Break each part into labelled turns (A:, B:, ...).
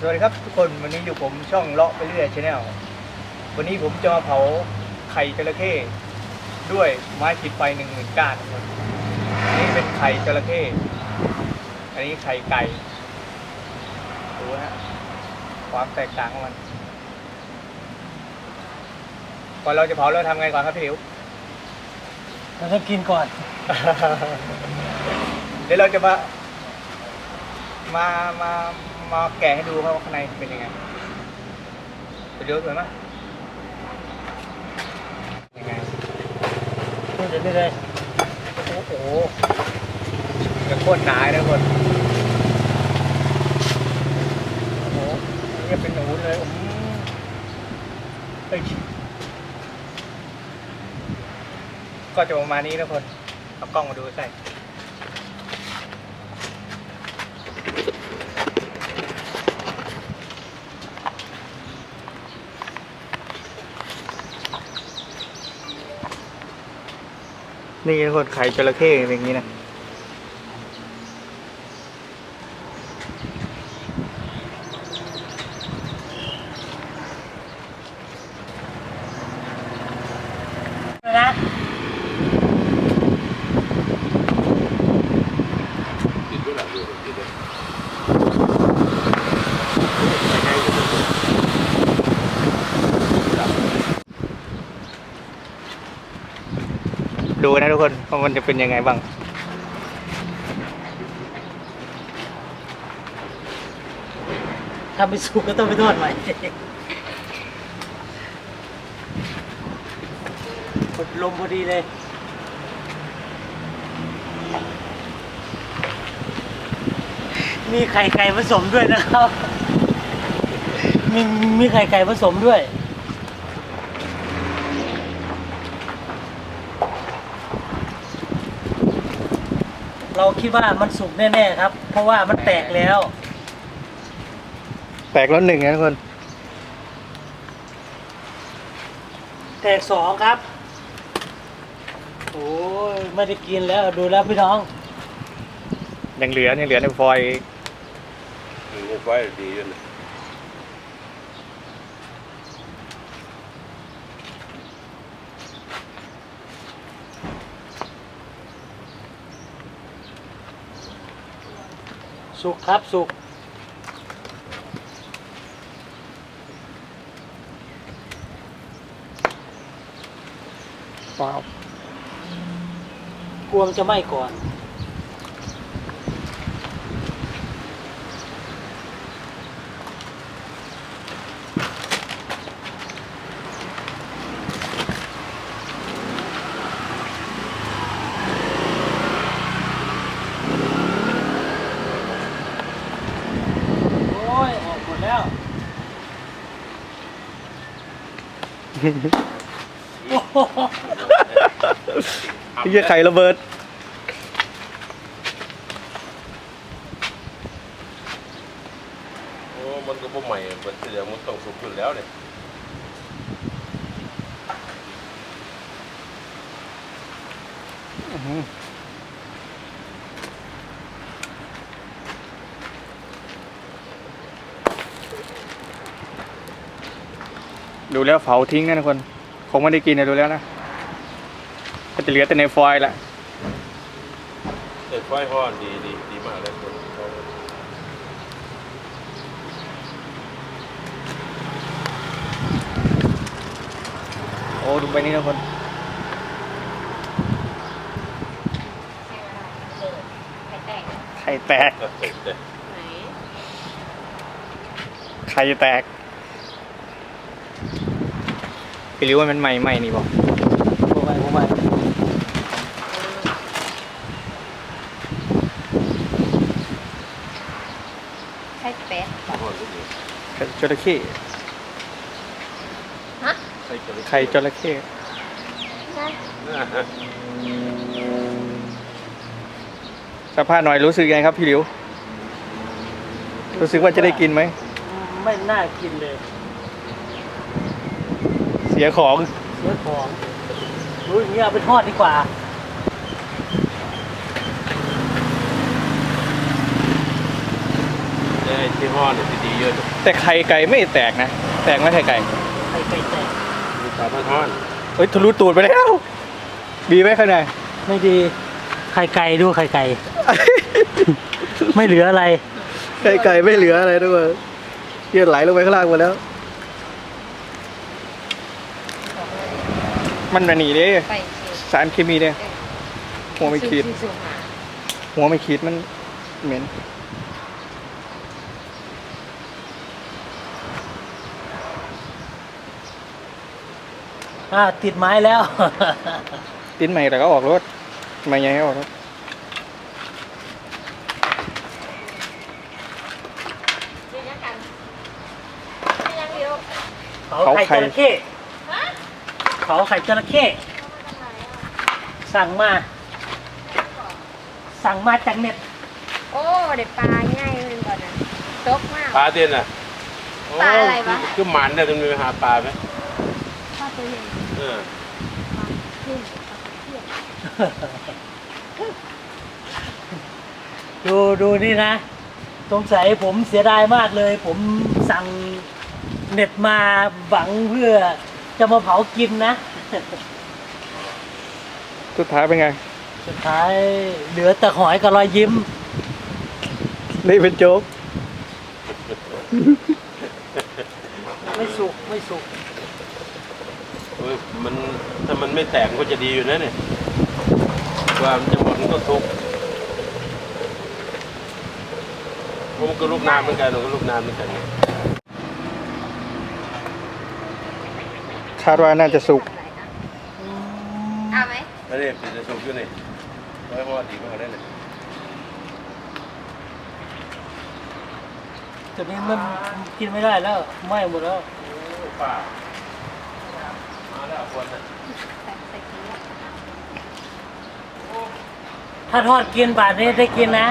A: สวัสดีครับทุกคนวันนี้อยู่ผมช่องเลาะไปเรื่อยชาแนลวันนี้ผมจะมาเผาไข่จระเข้ด้วยไม้ขีดไฟหนึ่งหมื่นก้านครับอันนี้เป็นไข่จระเข้อันนี้ไข่ไก่ดูนะฮะความแตกต่างของมันก่อนเราจะเผาเราทำไงก่อนครับพี่หิว
B: เราต้องกินก่อน
A: เดี๋ยวเราจะมามามา มาแกะให้ดูครับว่าข้างในเป็นยังไงเดี๋ยวสวยไหมยังไง
B: เดี๋ยวนี้เลย
A: โอ้โหจะโคตรหนาเลยคนโอ้โหนี่เป็นหนูเลยอืมเอ้ยก็จะประมาณนี้นะคนเอากล้องมาดูใส่ นี่คนไข่จระเข้อย่างนี้นะ
C: ติดด้วยหลังดูติดด้วย
A: ดูนะทุกคนว่ามันจะเป็นยังไงบ้าง
B: ถ้าไม่สุกก็ต้องไปทอดใหม่กดลมพอดีเลยมีไข่ไก่ผสมด้วยนะครับ มีมีไข่ไก่ผสมด้วย เราคิดว่ามันสุกแน่ๆครับ เพราะว่ามันแตกแล้ว
A: แตกแล้วหนึ่งนะทุกคน
B: แตกสองครับ โอ้ยไม่ได้กินแล้วดูแล้วพี่น้อง
A: ยังเหลือยังเหลือในฟอยล์
C: นี่ไฟดีอ
B: สุกครับสุก
A: ว้า
B: กลัวมันจะไหม้ก่อน โอ้ย ออกหมดแล้วโอ้โห
A: ไอ้เหี้ยไข่ระเบิด
C: โอ้มันก็บ่ใหม่มันเสียมันต้องสุกขึ้นแล้วเนี่ย
A: อื้อหือ ดูแล้วเผาทิ้งนะทุกคน คงไม่ได้กินนะดูแล้วนะ ก็จะเหลือแต่ในฟอยล์ละ
C: แต่ไฟห้อนดีดีดีมากเลยคน
A: โอ้ดูไปนี่ทุกคน
D: ไข่แตก
A: ไข่แตก
C: ก็เสร็จเลย
D: ไหน
A: ไข่แตกพี่รู้ว่ามันใหม่ใหม่นี่บอก
B: ผมไปผมไป
D: ไข่แตก
C: ห้อนก็ดี
A: ไข่จระเข้
D: ฮะ
C: ใส่กระดูก
A: ไข่จระเข้
D: ใช่
C: อ่าฮะ
A: สภาพหน่อยรู้สึกยังไงครับพี่หลิว รู้สึกว่าจะได้กินไหม
B: ไม่น่ากินเลย
A: เสียของ
B: เนื้อของรู้อย่างนี้เอาไปทอดดีกว่า
C: เนี่ยที่ห่อเนี่ยดีๆเยอะเลย
A: แต่ไข่ไก่ไม่แตกนะ แตกไหมไข่ไก่
B: ไข่ไก่แตก
C: มีปลาทอด
A: เฮ้ยทะลุตูดไปแล้ว ดีไหมข้างใน
B: ไม่ดี ไข่ไก่ดูไข่ไก่ ไม่เหลืออะไร
A: ไข่ไก่ไม่เหลืออะไรทุกคนเลือดไหลลงไปข้างล่างหมดแล้ว มันอันนี้เด้
D: ไป
A: สารเคมีเนี่ยหัวไม่ขีด
D: สูงหา
A: หัวไม่ขีดมันเหม็น
B: อ่าติดไม้แล้ว
A: ติ้นใหม่แต่ก็ออกรถไม่ยังให้ออกรถ
D: ดีนะกันไม่ยังเดียว
B: เขาไข่จระเข้ เขาไข่จระเข้สั่งมา สั่งมาจากเน็ต
D: โอ้เด็ดปลาง่ายเลยก่อนนะตกมาก
C: ปลาเต้นอะ
D: ปลาอะไรวะ
C: คือหมันเนี่ยต้องมีไปหาปลาไหม
D: ปลาตัวใหญ่
C: เออ
B: ดูดูนี่นะสงสัยผมเสียดายมากเลย ผมสั่งเน็ตมาหวังเพื่อ จะมาเผากินนะ
A: สุดท้ายเป็นไง
B: สุดท้ายเหลือแต่หอยกับรอยยิ้ม
A: นี่เป็นโจ๊ก
B: ไม่สุกไม่สุก
C: เฮ้ยมันถ้ามันไม่แตกมันก็จะดีอยู่นะเนี่ยว่ามันจะหมดมันก็ทุกข์เพราะมันก็ลูกน้ำเหมือนกันมันก็ลูกน้ำเหมือนกัน
A: คาดว่าน่าจะสุก
D: เอาไหม
C: อันนี้เป็นจะสุกอยู่นี่ไว้ห่อดีกว่าได้เลย
B: ตัวนี้มันกินไม่ได้แล้วไหม้หมดแล้ว
C: ป้ามาแล้วคนน่ะ
D: ใส่ใส่เกลือ
B: ถ้าทอดกินบาทนี้ได้กินนะ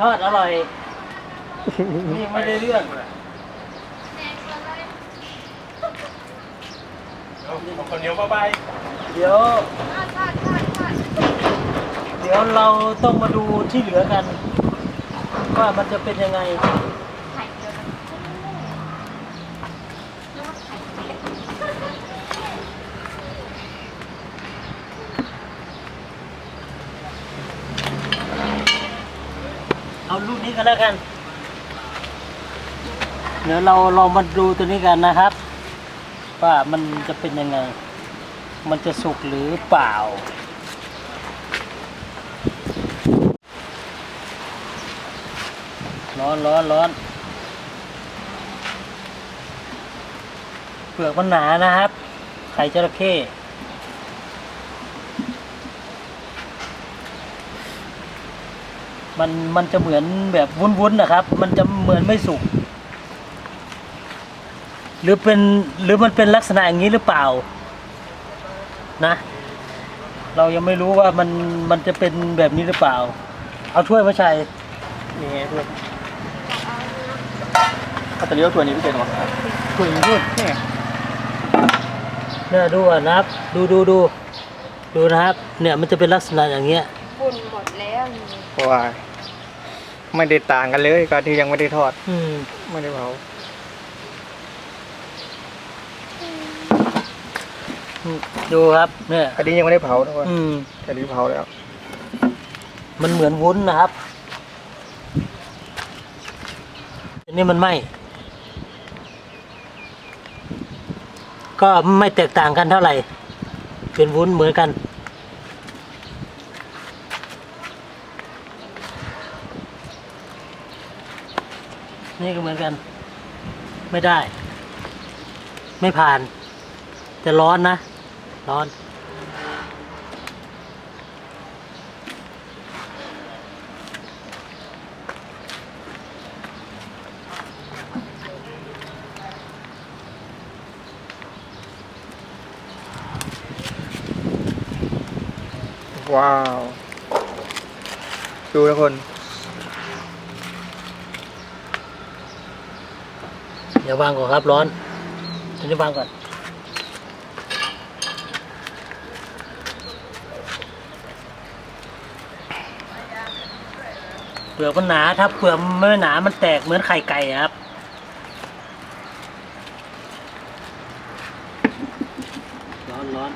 B: ทอดอร่อยนี่ไม่ได้เรื่อง
C: เอาคนเหนียวมาใบ
B: เดี๋ยว เดี๋ยวเราต้องมาดูที่เหลือกัน ว่ามันจะเป็นยังไง
D: เจียวนะแล้วก็ไข่เจียว
B: เอาลูกนี้กันแล้วกัน เดี๋ยวเราลองมาดูตัวนี้กันนะครับ ว่ามันจะเป็นยังไง มันจะสุกหรือเปล่า ร้อนร้อนร้อนเปลือกมันหนานะครับ ไข่จระเข้มันมันจะเหมือนแบบวุ้นๆนะครับ มันจะเหมือนไม่สุก หรือเป็นหรือมันเป็นลักษณะอย่างนี้หรือเปล่านะ เรายังไม่รู้ว่ามันมันจะเป็นแบบนี้หรือเปล่า เอาถ้วยมาใส่
A: นี่ไงเพื่อนเอาแต่เลี้ยวตัวนี้พี่เจนวะ
B: ถ้วยนู่น
A: นี่ไง
B: เนี่ยดูอะนะครับ ดูดูดูดูนะครับ เนี่ยมันจะเป็นลักษณะอย่างเงี้ย
D: ฝุ่นหมดแล้วนี่
A: เพราะว่าไม่ได้ต่างกันเลยกับที่ยังไม่ได้ทอด
B: อืม
A: ไม่ได้เผา
B: ดูครับ เนี่ย
A: อันนี้ยังไม่ได้เผาทุกคน
B: อืม
A: แต่นี้เผาแล้ว
B: มันเหมือนวุ้นนะครับ อันนี้มันไหมก็ไม่แตกต่างกันเท่าไหร่ เป็นวุ้นเหมือนกัน นี่ก็เหมือนกัน ไม่ได้ ไม่ผ่าน แต่ร้อนนะ ร้อน
A: ว้าว ดูทุกคน
B: เดี๋ยววางก่อนครับร้อนอันนี้วางก่อน เปลือกมันหนาถ้าเปลือกมันไม่หนา มันแตกเหมือนไข่ไก่อะครับร้อนร้อน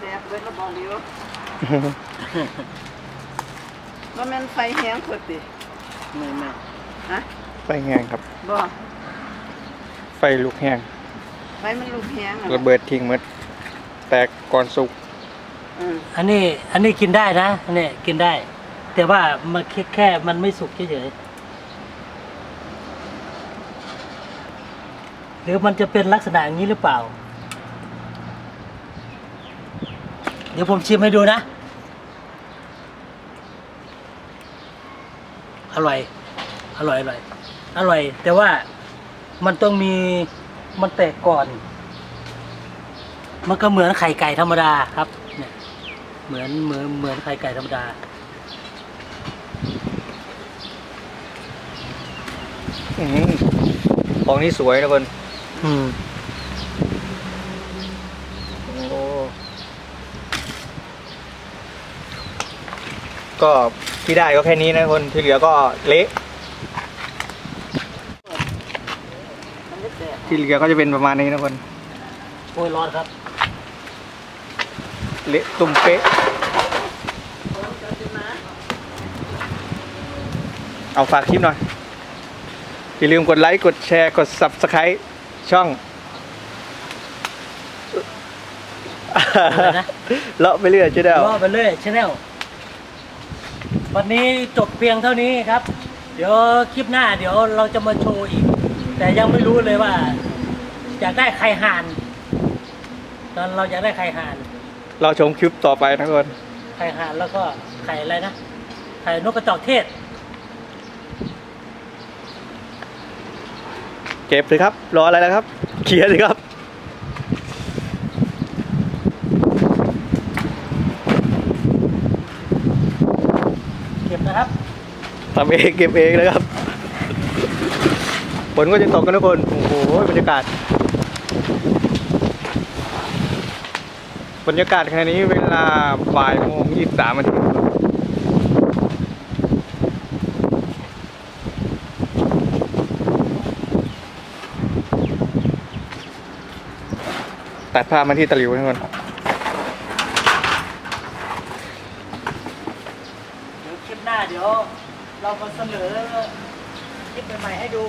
E: แดดเวทระบองเดียวว่าแม่นไฟแห้งพอดี
B: ไม่ไม่
E: ฮะ
A: ไฟแห้งครับ
E: บ่
A: ไฟลุกแห้ง
E: ไฟมันลุกแห้งอะ
A: ระเบิดทิ้งหมดแตกก่อนสุก
E: อืม
B: อันนี้อันนี้กินได้นะอันนี้กินได้ แต่ว่ามันแค่แค่มันไม่สุกเฉยๆหรือมันจะเป็นลักษณะอย่างนี้หรือเปล่า เดี๋ยวผมชิมให้ดูนะ อร่อย อร่อย อร่อย อร่อย แต่ว่ามันต้องมีมันแตกก่อน มันก็เหมือนไข่ไก่ธรรมดาครับ เนี่ย เหมือนเหมือนเหมือนไข่ไก่ธรรมดา
A: อื้อหือ ของนี่สวยนะคน
B: อืม
A: โอ้ก็ที่ได้ก็แค่นี้นะคนที่เหลือก็เละ
E: มันจะแตก
A: ที่เหลือก็จะเป็นประมาณนี้นะคน
B: โอ้ยร้อนครับ
A: เละตุ่มเป๊ะ เอาฝากคลิปหน่อย อย่าลืมกดไลค์ กดแชร์ กด subscribe ช่อง
B: อะไรนะ
A: เลาะไปเรื่อยเจ๊ดาว
B: รอไปเลยชาแนลวันนี้จบเพียงเท่านี้ครับ เดี๋ยวคลิปหน้าเดี๋ยวเราจะมาโชว์อีก แต่ยังไม่รู้เลยว่าอยากได้ไข่ห่านตอนเราอยากได้ไข่ห่าน
A: เราชมคลิปต่อไปนะคน
B: ไข่ห่านแล้วก็ไข่อะไรนะไข่นกกระจอกเทศ
A: เก็บเลยครับ รออะไรแล้วครับ เคลียร์เลยครับ
B: เก็บนะครับ
A: ทำเองเก็บเองนะครับฝนก็จะตกกันทุกคน โอ้โห บรรยากาศ บรรยากาศขณะนี้เวลาบ่ายโมงยี่สิบสามนาที ตัดภาพมาที่ตะลิวทุกคน
B: เดี๋ยวคลิปหน้าเดี๋ยว เรามาเสนอคลิปใหม่ๆให้ดู